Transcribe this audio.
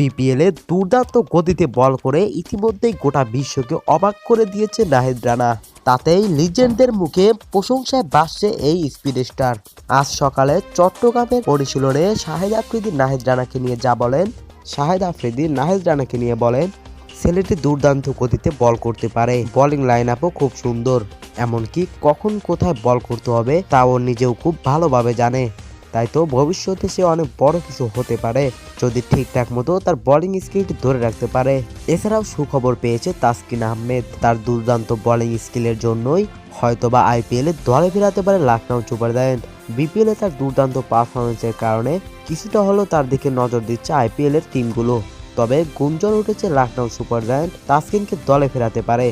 BPL এ দুর্দান্ত গতিতে বল করে ইতিমধ্যেই গোটা বিশ্বকে অবাক করে দিয়েছে নাহিদ রানা। তাতেই লিজেন্ডদের মুখে প্রশংসায় বাসছে এই স্পিড স্টার। আজ সকালে চট্টগ্রামের পরিশীলনে শাহেদ আফ্রিদি নাহিদ রানাকে নিয়ে যা বলেন, শাহেদ আফ্রিদি নাহিদ রানাকে নিয়ে বলেন, ছেলেটি দুর্দান্ত গতিতে বল করতে পারে বোলিং লাইন আপও খুব সুন্দর। এমনকি কখন কোথায় বল করতে হবে তাও নিজেও খুব ভালোভাবে জানে। তাই তো ভবিষ্যতে সে অনেক বড় কিছু হতে পারে, যদি ঠিকঠাক মতো তার বোলিং স্কিলটি ধরে রাখতে পারে। এছাড়াও সুখবর পেয়েছে তাসকিন আহমেদ। তার দুর্দান্ত বোলিং স্কিলের জন্যই হয়তোবা আইপিএল এ দলে ফেরাতে পারে লখনৌ সুপার জায়ান্ট বিপিএল তার দুর্দান্ত পারফরমেন্সের কারণে কিছুটা হলেও তার দিকে নজর দিচ্ছে আইপিএল এর টিমগুলো তবে গুঞ্জন উঠেছে লখনৌ সুপার জায়ান্ট তাসকিনকে দলে ফেরাতে পারে।